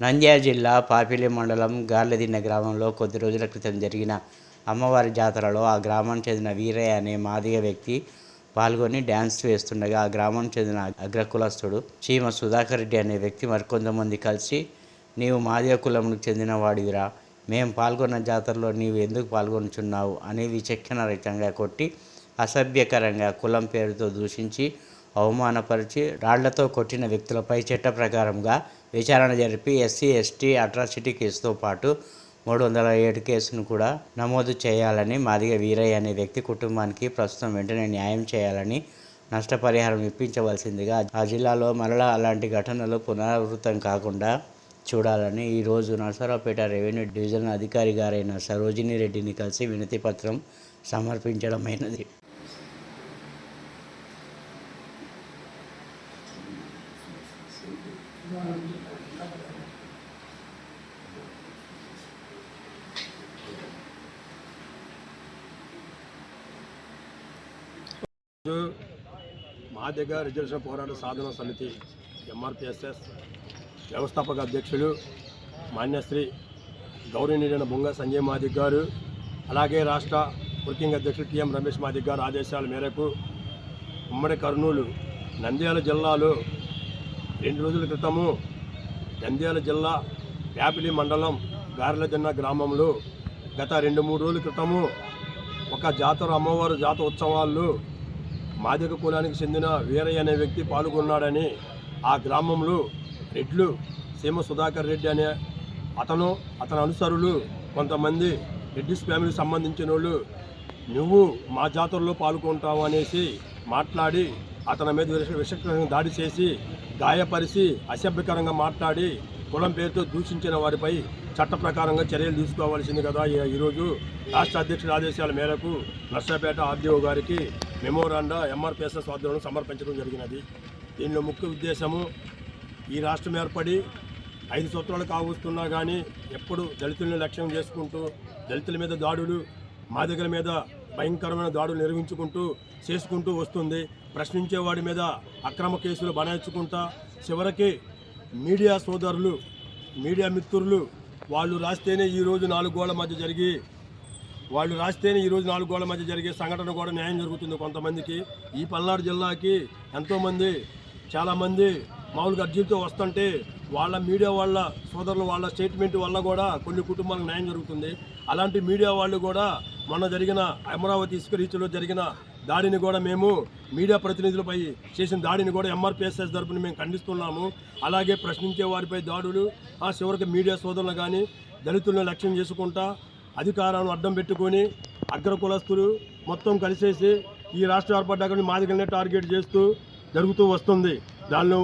నంద్యాల జిల్లా పాపిలి మండలం గార్లదిన్న గ్రామంలో కొద్ది రోజుల క్రితం జరిగిన అమ్మవారి జాతరలో ఆ గ్రామానికి చెందిన వీరయ్య అనే మాదిగ వ్యక్తి పాల్గొని డ్యాన్స్ వేస్తుండగా ఆ గ్రామానికి చెందిన అగ్రకులస్తుడు చీమ సుధాకర్ రెడ్డి అనే వ్యక్తి మరికొంతమంది కలిసి నీవు మాదిగ కులమునికి చెందిన వాడివిరా మేము పాల్గొన్న జాతరలో నీవు ఎందుకు పాల్గొనుచున్నావు? అని విచక్షణ రహితంగా కొట్టి అసభ్యకరంగా కులం పేరుతో దూషించి అవమానపరిచి రాళ్ళతో కొట్టిన వ్యక్తులపై చట్ట ప్రకారంగా విచారణ జరిపి ఎస్సీ ఎస్టీ అట్రాసిటీ కేసుతో పాటు మూడు వందల ఏడు కేసును కూడా నమోదు చేయాలని మాదిగ వీరయ్య అనే వ్యక్తి కుటుంబానికి ప్రస్తుతం వెంటనే న్యాయం చేయాలని నష్టపరిహారం ఇప్పించవలసిందిగా ఆ జిల్లాలో మరలా అలాంటి ఘటనలు పునరావృతం కాకుండా చూడాలని ఈరోజు నరసరావుపేట రెవెన్యూ డివిజన్ అధికారి గారైన సరోజిని రెడ్డిని కలిసి వినతి పత్రం సమర్పించడమైనది ఈరోజు మాదిగ రిజర్వేషన్ పోరాట సాధన సమితి ఎంఆర్పిఎస్ఎస్ వ్యవస్థాపక అధ్యక్షులు మాన్యశ్రీ గౌరవనీయుడైన బొంగ సంజయ్ మాదిక్ గారు అలాగే రాష్ట్ర వర్కింగ్ అధ్యక్షులు టీఎం రమేష్ మాదిక్ గారు ఆదేశాల మేరకు ఉమ్మడి కర్నూలు నంద్యాల జిల్లాలో రెండు రోజుల క్రితము నంద్యాల జిల్లా ప్యాపిలి మండలం గారెలదిన్న గ్రామంలో గత రెండు మూడు రోజుల క్రితము ఒక జాతర అమ్మవారు జాతర ఉత్సవాల్లో మాదిక కులానికి చెందిన వీరయ్య అనే వ్యక్తి పాల్గొన్నాడని ఆ గ్రామంలో రెడ్లు సీమ సుధాకర్ రెడ్డి అనే అతను అతని అనుసరులు కొంతమంది రెడ్డిస్ ఫ్యామిలీకి సంబంధించిన వాళ్ళు నువ్వు మా జాతరలో పాల్గొంటావు అనేసి మాట్లాడి అతని మీద విషకరంగా దాడి చేసి గాయపరిచి అసభ్యకరంగా మాట్లాడి కులం పేరుతో దూషించిన వారిపై చట్ట ప్రకారంగా చర్యలు తీసుకోవాల్సింది కదా. ఈ- ఈరోజు రాష్ట్ర అధ్యక్షుడి ఆదేశాల మేరకు నర్సాపేట ఆర్డీఓ గారికి మెమోరాండా ఎంఆర్పిఎస్ఎస్ ఆధ్వర్యంలో సమర్పించడం జరిగినది. దీనిలో ముఖ్య ఉద్దేశము ఈ రాష్ట్రం ఏర్పడి ఐదు సంవత్సరాలు కావస్తున్నా కానీ ఎప్పుడు దళితులను లక్ష్యం చేసుకుంటూ దళితుల మీద దాడులు మాదిగల మీద భయంకరమైన దాడులు నిర్వహించుకుంటూ చేసుకుంటూ వస్తుంది. ప్రశ్నించే వాడి మీద అక్రమ కేసులు బనాయించుకుంటా చివరికి మీడియా సోదరులు మీడియా మిత్రులు వాళ్ళు రాస్తేనే ఈరోజు నాలుగు గోళ్ళ మధ్య జరిగి వాళ్ళు రాస్తేనే ఈరోజు నాలుగు గోళ్ళ మధ్య జరిగే సంఘటన కూడా న్యాయం జరుగుతుంది కొంతమందికి. ఈ పల్నాడు జిల్లాకి ఎంతోమంది చాలామంది మామూలుగా అర్జీలతో వస్తుంటే వాళ్ళ మీడియా వాళ్ళ సోదరులు వాళ్ళ స్టేట్మెంట్ వల్ల కూడా కొన్ని కుటుంబాలకు న్యాయం జరుగుతుంది. అలాంటి మీడియా వాళ్ళు కూడా మొన్న జరిగిన అమరావతి ఇసుక రీచ్లో జరిగిన దాడిని కూడా మేము మీడియా ప్రతినిధులపై చేసిన దాడిని కూడా ఎంఆర్పిఎస్ఎస్ తరపున మేము ఖండిస్తున్నాము. అలాగే ప్రశ్నించే వారిపై దాడులు ఆ చివరికి మీడియా సోదరులు కానీ దళితులను లక్ష్యం చేసుకుంటా అధికారాలను అడ్డం పెట్టుకొని అగ్ర కులస్తులు మొత్తం కలిసేసి ఈ రాష్ట్ర ఏర్పడ్డాక మాదిగల్నే టార్గెట్ చేస్తూ జరుగుతూ వస్తుంది. దానిలో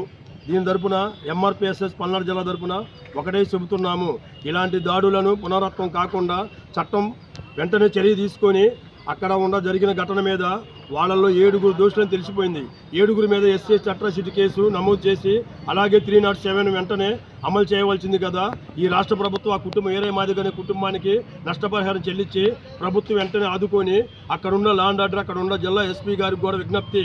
దీని తరపున ఎంఆర్పిఎస్ఎస్ పల్నాడు జిల్లా తరపున ఒకటే చెబుతున్నాము. ఇలాంటి దాడులను పునరత్వం కాకుండా చట్టం వెంటనే చర్య తీసుకొని అక్కడ ఉన్న జరిగిన ఘటన మీద వాళ్ళల్లో ఏడుగురు దోషులను తెలిసిపోయింది. ఏడుగురి మీద ఎస్సీ అట్రాసిటీ కేసు నమోదు చేసి అలాగే త్రీ నాట్ సెవెన్ వెంటనే అమలు చేయవలసింది కదా. ఈ రాష్ట్ర ప్రభుత్వం ఆ కుటుంబం ఏరే మాదిరిగానే కుటుంబానికి నష్టపరిహారం చెల్లించి ప్రభుత్వం వెంటనే ఆదుకొని అక్కడున్న లాండ్ ఆర్డర్ అక్కడ ఉన్న జిల్లా ఎస్పీ గారికి కూడా విజ్ఞప్తి.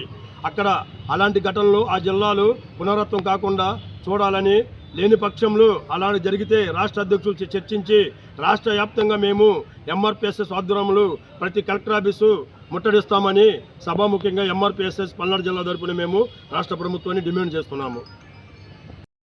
అక్కడ అలాంటి ఘటనలు ఆ జిల్లాలు పునరావృతం కాకుండా చూడాలని లేని పక్షంలో అలాంటి జరిగితే రాష్ట్ర అధ్యక్షులు చర్చించి రాష్ట్ర వ్యాప్తంగా మేము ఎంఆర్పిఎస్ఎస్ ఆధ్వర్యంలో ప్రతి కలెక్టర్ ఆఫీసు ముట్టడిస్తామని సభాముఖ్యంగా ఎంఆర్పిఎస్ఎస్ పల్నాడు జిల్లా తరపున మేము రాష్ట్ర ప్రభుత్వాన్ని డిమాండ్ చేస్తున్నాము.